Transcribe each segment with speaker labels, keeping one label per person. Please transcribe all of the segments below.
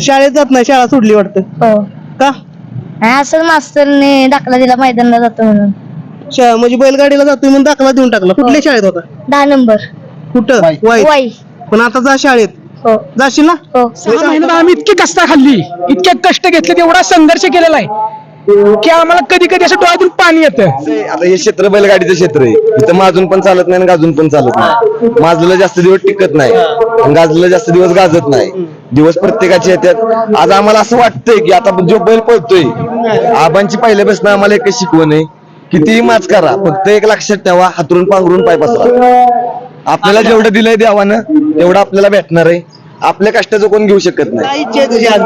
Speaker 1: शाळेत जात नाही शाळा सोडली वाटतं.
Speaker 2: हो.
Speaker 1: का?
Speaker 2: नाही असं मास्तरने दाखला दिला मैदानाला जातो म्हणून.
Speaker 1: शा- म्हणजे बैलगाडीला जातोय म्हणून दाखला देऊन टाकला. कुठल्या शाळेत होता?
Speaker 2: दहा नंबर.
Speaker 1: कुठं?
Speaker 2: वाई.
Speaker 1: पण आता जा शाळेत.
Speaker 2: हो.
Speaker 1: जाशील ना?
Speaker 2: हो.
Speaker 3: सहा महिन्यात आम्ही इतकी कष्ट खाल्ली इतके कष्ट घेतले एवढा संघर्ष केलेला आहे. की आम्हाला कधी कधी असं डोळ्यातून पाणी येतं.
Speaker 4: आता हे क्षेत्र बैलगाडीचं क्षेत्र आहे. इथं माजून पण चालत नाही आणि गाजून पण चालत नाही. माजलेलं जास्त दिवस टिकत नाही आणि गाजलेलं जास्त दिवस गाजत नाही. दिवस प्रत्येकाचे येतात. आज आम्हाला असं वाटतंय की आता जो बैल पळतोय आबांची पहिल्यापासून आम्हाला एकच शिकवण आहे कितीही माच करा. फक्त एक लक्षात ठेवा हातरून पांघरून पाय पसरा आपल्याला जेवढं दिलंय देवानं तेवढं आपल्याला भेटणार आहे. आपल्या कष्टाचं कोण घेऊ शकत नाही.
Speaker 1: काय इच्छा आहे तुझी आज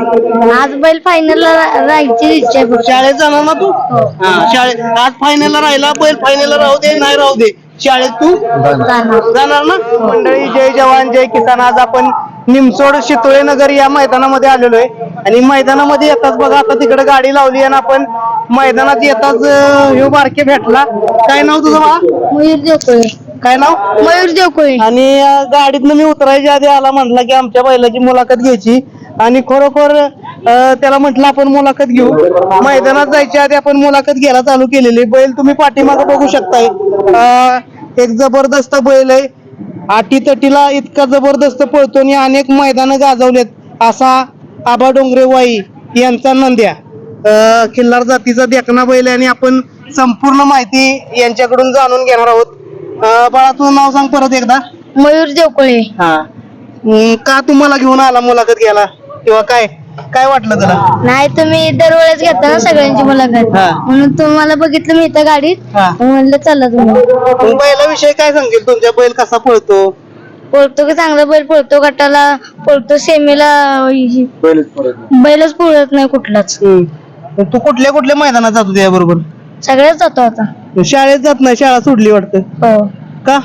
Speaker 2: आज बैल फायनलला राहायची इच्छा आहे फक्त.
Speaker 1: शाळेत जाणार ना तू? हा, शाळेत. आज फायनलला राहिला बैल फायनलला राहू दे नाही राहू दे. शाळेत तू?
Speaker 2: जाणार.
Speaker 1: जाणार ना? मंडळी जय जवान जय किसान. आज आपण निमसोड शितोळे नगर या मैदानामध्ये आलेलो आहे. आणि मैदानामध्ये येताच बघा आता तिकडे गाडी लावली आणि आपण मैदानात येताच अं, ह्यो बारके भेटला. काय नाव तुझं बा
Speaker 2: मयूर
Speaker 1: काय नाव?
Speaker 2: मयूर देवकोळे
Speaker 1: आणि अं, गाडीतनं मी उतरायच्या आधी आला म्हटला की आमच्या बैलाची मुलाखत घ्यायची. आणि खरोखर त्याला म्हटलं आपण मुलाखत घेऊ. मैदानात जायच्या आधी आपण मुलाखत घ्यायला चालू केलेली. बैल तुम्ही पाठीमागे बघू शकताय. एक जबरदस्त बैल आहे. आटी तटीला इतका जबरदस्त पळतो आणि अनेक मैदानं गाजवलेत. असा आबा डोंगरे वाई यांचा नंद्या. अं, खिल्लार जातीचा देखना बैल आहे आणि आपण संपूर्ण माहिती यांच्याकडून जाणून घेणार आहोत. अं, बाळा तुझं नाव सांग परत एकदा.
Speaker 2: मयूर देवकोळे
Speaker 1: हा. का तुम्हाला घेऊन आला मुलाखत घ्यायला? किंवा काय? काय वाटलं तुला?
Speaker 2: नाही तुम्ही दरवेळेस घेता ना सगळ्यांची मुलाखत.
Speaker 1: हा.
Speaker 2: म्हणून तुम्हाला बघितलं मी इथं गाडीत.
Speaker 1: हा.
Speaker 2: म्हणलं चला तुम्ही.
Speaker 1: मग बैलाविषयी काय सांगेल तुमच्या बैल कसा पळतो?
Speaker 2: पळतो की चांगला बैल पळतो गटाला पळतो सेमीला ही- बैलच पळत नाही. कुठलाच.
Speaker 1: तू कुठल्या कुठल्या मैदानात जातो त्या बरोबर
Speaker 2: सगळ्याच जातो आता.
Speaker 1: शाळेत जात नाही शाळा सोडली वाटतं.
Speaker 2: हो.
Speaker 1: का?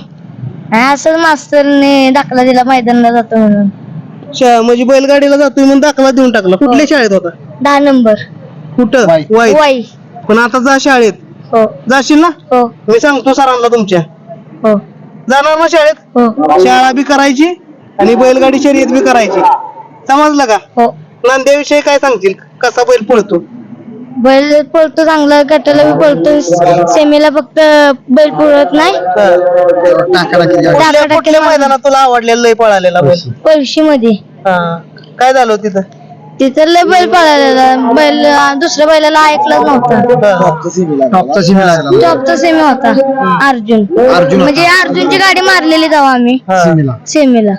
Speaker 2: असं मास्तरने दाखला दिला मैदानाला जातो म्हणून.
Speaker 1: शा- म्हणजे बैलगाडीला जातोय म्हणून दाखला देऊन टाकला. कुठल्या शाळेत होता?
Speaker 2: दहा नंबर.
Speaker 1: कुठं? वाईट
Speaker 2: वाई.
Speaker 1: पण आता जा शाळेत.
Speaker 2: हो.
Speaker 1: जाशील ना?
Speaker 2: हो.
Speaker 1: मी सांगतो सरांना तुमच्या.
Speaker 2: हो.
Speaker 1: जाणार ना शाळेत?
Speaker 2: हो.
Speaker 1: शाळा बी करायची आणि बैलगाडी शर्यत बी करायची. समजलं का?
Speaker 2: हो.
Speaker 1: नांद्याविषयी काय सांगतील कसा बैल पळतो?
Speaker 2: बैल पळतो चांगला गटाला बी पळतो. सेमीला फक्त बैल पळत नाही.
Speaker 1: कुठल्या कुठल्या मैदानात तुला आवडलेला लय पळालेला बैल?
Speaker 2: पळशी. मध्ये
Speaker 1: हा. काय झालं होतं तिथं?
Speaker 2: तिथं लय बैल पळालेला. बैल अं, दुसऱ्या बैलाला ऐकलाच नव्हता. टॉपचा सेमी होता. अर्जुन. म्हणजे अर्जुनची गाडी मारलेली जाऊ आम्ही. सेमीला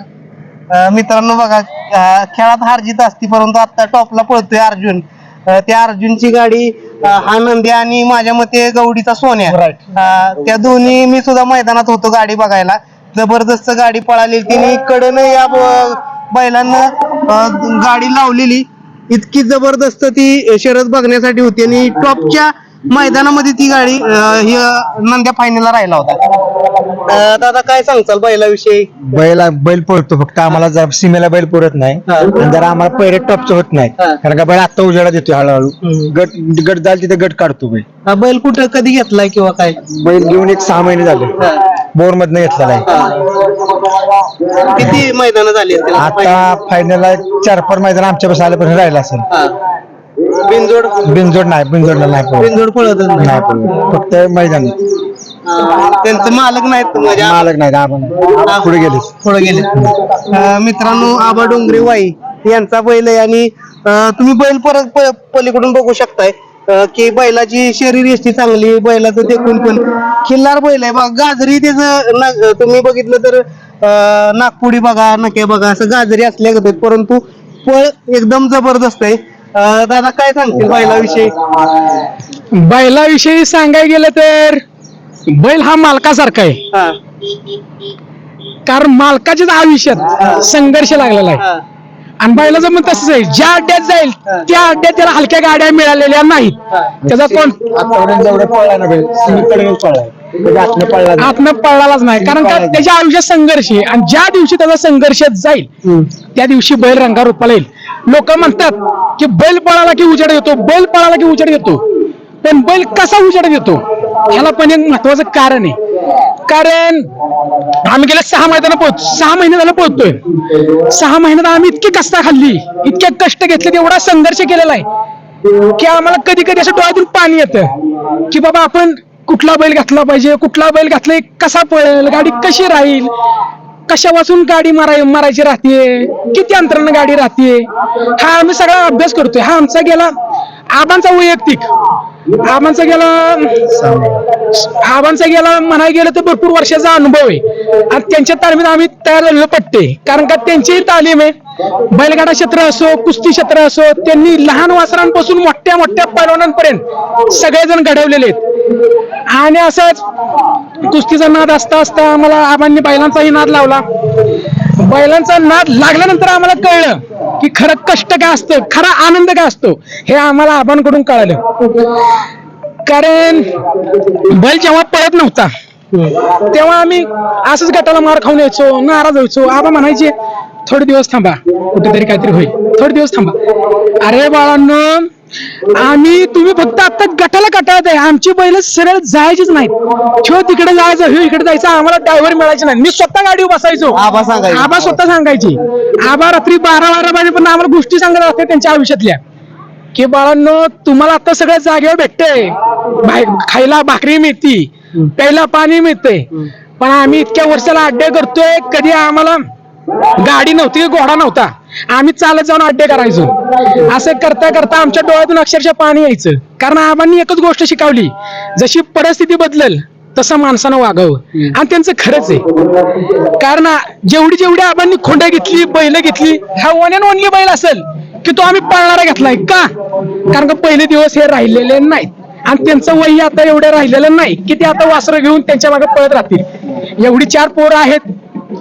Speaker 1: अं, मित्रांनो बघा अं, खेळात हार जीत असती परंतु आता टॉपला पळतोय अर्जुन. त्या अर्जुनची गाडी हा नंद्या आणि माझ्या मते गवडीचा सोन्या. अं, त्या दोन्ही मी सुद्धा मैदानात होतो गाडी बघायला. जबरदस्त गाडी पळाली तिने कडनं या ब- बैलांना अं, गाडी लावलेली. इतकी जबरदस्त ती शरद बघण्यासाठी होती. आणि टॉपच्या मैदानामध्ये ती गाडी अं, ही अं, नंद्या फायनलला राहिला होता. अं, दादा काय सांगचाल बैलाविषयी?
Speaker 5: बैल बैल पळतो फक्त. आम्हाला जर सीमेला बैल पुरत नाही
Speaker 1: हा.
Speaker 5: आणि जरा आम्हाला पहिरे टॉपचं होत नाही
Speaker 1: हा.
Speaker 5: कारण का बैल आता उजेडा देतोय हळूहळू.
Speaker 1: हम्म.
Speaker 5: गट गट जाईल तिथे गट काढतो बैल.
Speaker 1: हा बैल कुठं कधी घेतलाय किंवा काय?
Speaker 5: बैल घेऊन एक सहा महिने झाले. बोर मधनं घेतलेला आहे
Speaker 1: किती मैदान झाली असतील?
Speaker 5: आता फायनलला चार पाच मैदान आमच्या आल्यापासून राहिला असेल.
Speaker 1: हा. बिनजोड
Speaker 5: बिनजोड नाही बिनजोडला नाही पळत.
Speaker 1: बिनजोड पळतच नाही
Speaker 5: पळत. फक्त मैदान.
Speaker 1: त्यांचे मालक नाहीत म्हणजे
Speaker 5: मालक नाही आपण पुढे गेले
Speaker 1: पुढे गेले अं, मित्रांनो आबा डोंगरे वाई यांचा बैल आहे आणि अं, तुम्ही बैल परत प- पलीकडून बघू शकताय अं, की बैलाची शरीर यष्टी चांगली बैलाचं देखून पण खिल्लार बैल आहे बघा गाजरी त्याचं ना- तुम्ही बघितलं तर अं, नागपुडी बघा नके बघा असं गाजरी असल्या. परंतु पळ एकदम जबरदस्त आहे अं, दादा काय सांगतील बैलाविषयी?
Speaker 3: बैलाविषयी सांगायला गेलं तर बैल हा मालकासारखा आहे.
Speaker 1: हा.
Speaker 3: कारण मालकाच्याच आयुष्यात संघर्ष लागलेला आहे.
Speaker 1: हा.
Speaker 3: आणि बैलाचं मग तसंच आहे. ज्या अड्ड्यात जाईल त्या अड्ड्यात त्याला हलक्या गाड्या मिळालेल्या नाहीत त्याचा कोण?
Speaker 5: आतापर्यंत जेवढं पळला ना बैल सीमेकडे पळलाय कधी आतनं पळला नाही.
Speaker 3: आत्म पळालाच नाही. कारण का त्याच्या आयुष्यात संघर्ष आहे. आणि ज्या दिवशी त्याचा संघर्ष जाईल त्या दिवशी बैल रंगा रूपाला येईल. लोक म्हणतात की बैल पळाला की उजेड येतो बैल पळाला की उजेड येतो. पण बैल कसा उजेड येतो? ह्याला पण एक महत्वाचं कारण आहे. कारण आम्ही गेल्या सहा महिन्याला पोहोच सहा महिने झाला पोहोचतोय सहा महिन्यात आम्ही इतकी कष्टा खाल्ली. इतके कष्ट घेतले एवढा संघर्ष केलेला आहे. की आम्हाला कधी कधी असं डोळ्यातून पाणी येतं. की बाबा आपण कुठला बैल घातला पाहिजे कुठला बैल घातला कसा पळेल गाडी कशी राहील कशापासून गाडी माराय मारायची राहते किती अंतरानं गाडी राहते हा आम्ही सगळा अभ्यास करतोय. हा आमचा गेला आबांचा वैयक्तिक. आबांचा गेला आबांचा गेला म्हणायला गेलं तर भरपूर वर्षाचा अनुभव आहे. आणि त्यांच्या तालमीत आम्ही तयार झालेलो पट्टे. कारण का त्यांचीही तालीम आहे. बैलगाडा क्षेत्र असो कुस्ती क्षेत्र असो त्यांनी लहान वासरांपासून मोठ्या मोठ्या पैलवानांपर्यंत सगळेजण घडवलेले आहेत. आणि असंच कुस्तीचा नाद असता असता आम्हाला आबांनी बैलांचाही नाद लावला. बैलांचा नाद लागल्यानंतर आम्हाला कळलं की खरं कष्ट काय असतं खरा आनंद काय असतो हे आम्हाला आबांकडून कळालं. कारण बैल जेव्हा पळत नव्हता तेव्हा आम्ही असंच गटाला मार खाऊन यायचो नाराज व्हायचो. आबा म्हणायचे थोडे दिवस थांबा कुठेतरी काहीतरी होईल. थोडे दिवस थांबा. अरे बाळांना आम्ही तुम्ही फक्त आता गटाला कटाळत आहे. आमची बैल सरळ जायचीच नाहीत. ठेव तिकडे जायचं ह्यो इकडे जायचं आम्हाला ड्रायव्हर मिळायचे नाही. मी स्वतः गाडीवर बसायचो.
Speaker 1: आबा सांगायचे.
Speaker 3: आबा स्वतः सांगायची. आबा रात्री बारा बारा वाजेपर्यंत आम्हाला गोष्टी सांगत असते त्यांच्या आयुष्यातल्या. की बाळांनो तुम्हाला आता सगळं जागेवर भेटतंय खायला भाकरी मिळती. प्यायला पाणी मिळतंय पण आम्ही इतक्या वर्षाला अड्डे करतोय कधी आम्हाला गाडी नव्हती घोडा नव्हता. आम्ही चालत जाऊन अड्डे करायचो. असं करता करता आमच्या डोळ्यातून अक्षरशः पाणी यायचं. कारण आम्हाला एकच गोष्ट शिकवली. जशी परिस्थिती बदलल तसं माणसानं वागावं. आणि त्यांचं खरंच आहे. कारण जेवढी जेवढी आबांनी खोंड्या घेतली बैल घेतली हा वन अँड ओनली बैल असेल की तो आम्ही पळणारा घेतलाय. का? कारण का पहिले दिवस हे राहिलेले नाहीत. आणि त्यांचं वय आता एवढं राहिलेलं नाही की ते आता वासरं घेऊन त्यांच्या मागे पळत राहतील. एवढी चार पोरं आहेत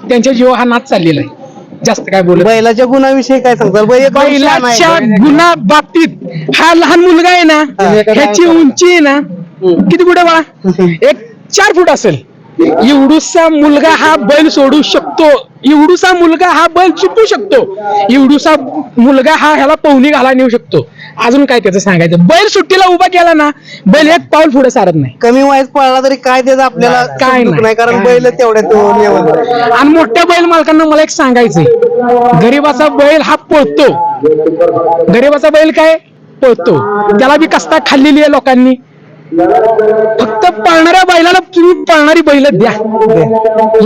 Speaker 3: त्यांच्या जीव हा नाच चाललेला आहे. जास्त काय बोलत नाही.
Speaker 1: बैलाच्या गुणाविषयी काय सांगताल? बैल एक आहे.
Speaker 3: बैलाच्या गुन्हा बाबतीत हा लहान मुलगा आहे ना ह्याची उंची आहे ना किती कुठे बाळा? एक चार फूट असेल. एवढूसा मुलगा हा बैल सोडू शकतो. एवढूसा मुलगा हा बैल चुकू शकतो. एवढूसा मुलगा हा ह्याला पवनी घाला नेऊ शकतो. अजून काय त्याचं सांगायचं? बैल सुट्टीला उभा केला ना बैल एक पाऊल पुढे सारत नाही.
Speaker 1: कमी वयात पळला तरी काय त्याचं आपल्याला
Speaker 3: काय नाही.
Speaker 1: कारण बैल तेवढ्या
Speaker 3: आणि मोठ्या बैल मालकांना मला एक सांगायचंय. गरीबाचा बैल हा पळतो. गरीबाचा बैल काय? पळतो. त्याला बी कस्ता खाल्लेली आहे लोकांनी. फक्त पळणाऱ्या बैलाला तुम्ही पळणारी बैल द्या.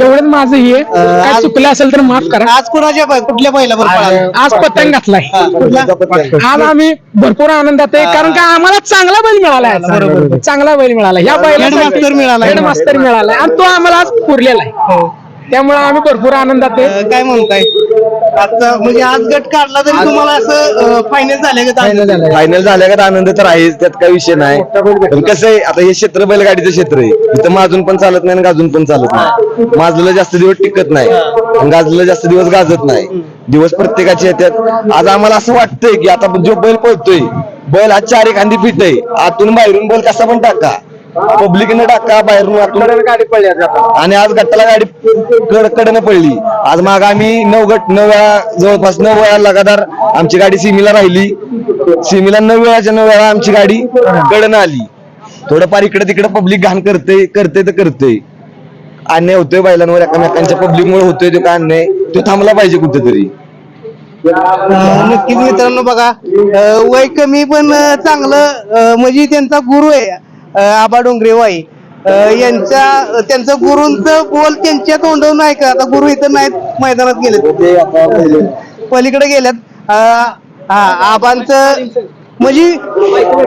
Speaker 3: एवढंच माझं हे. काय
Speaker 1: आज-
Speaker 3: चुकलं असेल तर माफ करा.
Speaker 1: आज कुणाच्या बै- कुठल्या पळाला
Speaker 3: आज पतंग घातलाय. आज आम्ही भरपूर आनंदात आहे. कारण का आम्हाला चांगला बैल मिळाला आहे. चांगला बैल मिळाला या बैला
Speaker 1: हेडमास्तर मिळाला.
Speaker 3: हेडमास्तर मिळाला आणि तो आम्हाला आज पुरलेला आहे. त्यामुळे आम्ही भरपूर आनंदात आहे.
Speaker 1: अं, काय म्हणताय? आता म्हणजे आज गट काढला तरी तुम्हाला असं फायनल झाले का?
Speaker 4: फायनल झाल्या. का? आनंद तर आहेच त्यात काही विषय नाही. पण कसं आहे आता हे क्षेत्र बैलगाडीचं क्षेत्र आहे. इथं माजून पण चालत नाही आणि गाजून पण चालत नाही. माजलेलं जास्त दिवस टिकत नाही. आणि गाजलेलं जास्त दिवस गाजत नाही. दिवस प्रत्येकाचे येतात. आज आम्हाला असं वाटतंय की आता जो बैल पळतोय बैल हा चार एखादी फिट आहे आतून बाहेरून बैल कसा पण टाका. पब्लिकने टाका बाहेरून आतून गाडी पडली आणि आज गट्टाला गाडी कड कडनं पडली. आज माग आम्ही नऊ गट नऊ वेळा जवळपास नऊ वेळा लगातार आमची गाडी सिमीला राहिली. सिमीला नऊ वेळाच्या नऊ वेळा आमची गाडी कडनं आली. थोडंफार इकडे तिकडे पब्लिक घाण करते करते तर करते अन्याय होतोय बैलांवर एकामेकांच्या पब्लिक मुळे होतोय तो काय अन्याय? तो थांबला पाहिजे कुठेतरी.
Speaker 1: नक्कीच मित्रांनो बघा वय कमी पण चांगलं म्हणजे त्यांचा गुरु आहे. आबा डोंगरे वाई अं, यांच्या त्यांचं गुरूंचं बोल त्यांच्या तोंडून नाही का आता गुरु इथं नाहीत मैदानात गेलेत. पलीकडे गेल्यात हा आबांचं म्हणजे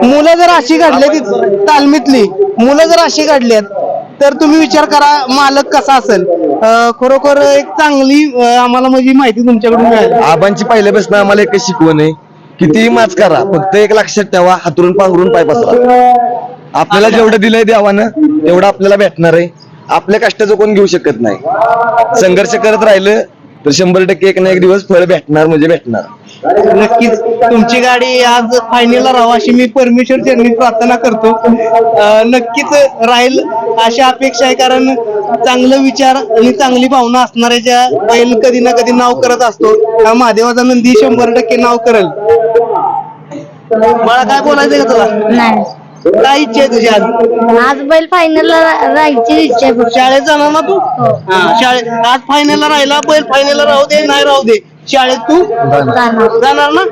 Speaker 1: मुलं जर अशी घडली ती तालमीतली मुलं जर अशी घडल्यात तर तुम्ही विचार करा मालक कसा असेल. खरोखर एक चांगली आम्हाला म्हणजे माहिती तुमच्याकडून मिळाली.
Speaker 4: आबांची पहिल्यापासून आम्हाला एकच शिकवण आहे कितीही माच करा. फक्त एक लक्षात ठेवा हातरून पांघरून पाय पसरा. आपल्याला जेवढं दिलंय देवानं तेवढं आपल्याला भेटणार आहे. आपल्या कष्टाचं कोण घेऊ शकत नाही. संघर्ष करत राहिलं तर शंभर टक्के एक ना एक दिवस फळ भेटणार म्हणजे भेटणार.
Speaker 1: नक्कीच. तुमची गाडी आज फायनलला राहावं अशी मी परमेश्वर चरणी प्रार्थना करतो. नक्कीच राहील अशी अपेक्षा आहे कारण चांगलं विचार आणि चांगली भावना असणाऱ्याच्या बैल कधी ना कधी नाव करत असतो महादेवाचा नंदी शंभर टक्के नाव करेल. मला काय बोलायचंय का तुला?
Speaker 2: नाही.
Speaker 1: काय इच्छा आहे तुझी आज?
Speaker 2: आज बैल फायनल राहायची इच्छा आहे.
Speaker 1: शाळेत जाणार ना तू? हा. शाळेत. आज फायनलला राहिला बैल फायनलला राहू दे नाही राहू दे. शाळेत तू?
Speaker 2: जाणार.
Speaker 1: जाणार ना?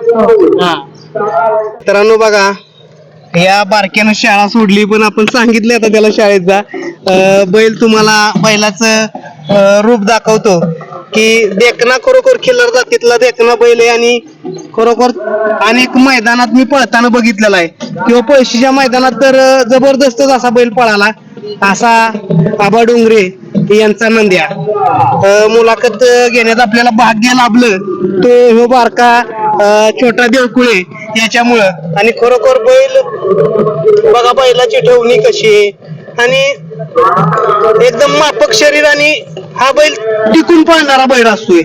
Speaker 1: हा. मित्रांनो बघा या बारक्यानं शाळा सोडली पण आपण सांगितलं आता त्याला शाळेत जा. अं, बैल तुम्हाला बैलाचं अं, रूप दाखवतो की देखना खरोखर खिल्लर जातीतला देखना बैल आहे आणि खरोखर अनेक मैदानात मी पळताना बघितलेला आहे. किंवा पळशीच्या मैदानात तर अं, जबरदस्तच असा बैल पळाला. असा आबा डोंगरे यांचा नंद्या. अं, मुलाखत अं, घेण्यात आपल्याला भाग्य लाभलं. तो ह्यो बारका अं, छोटा देवकुळे याच्यामुळं. आणि खरोखर बैल बघा बैलाची ठेवणी कशी आहे. आणि एकदम मापक शरीर आणि हा बैल टिकून पळणारा बैल असतोय.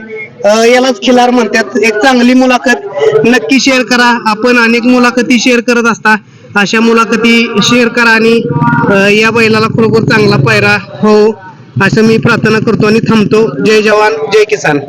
Speaker 1: यालाच खिलार म्हणतात. एक चांगली मुलाखत नक्की शेअर करा. आपण अनेक मुलाखती शेअर करत असता. अशा मुलाखती शेअर करा आणि या बैलाला खरोखर चांगला पायरा हो असं मी प्रार्थना करतो आणि थांबतो. जय जवान जय किसान.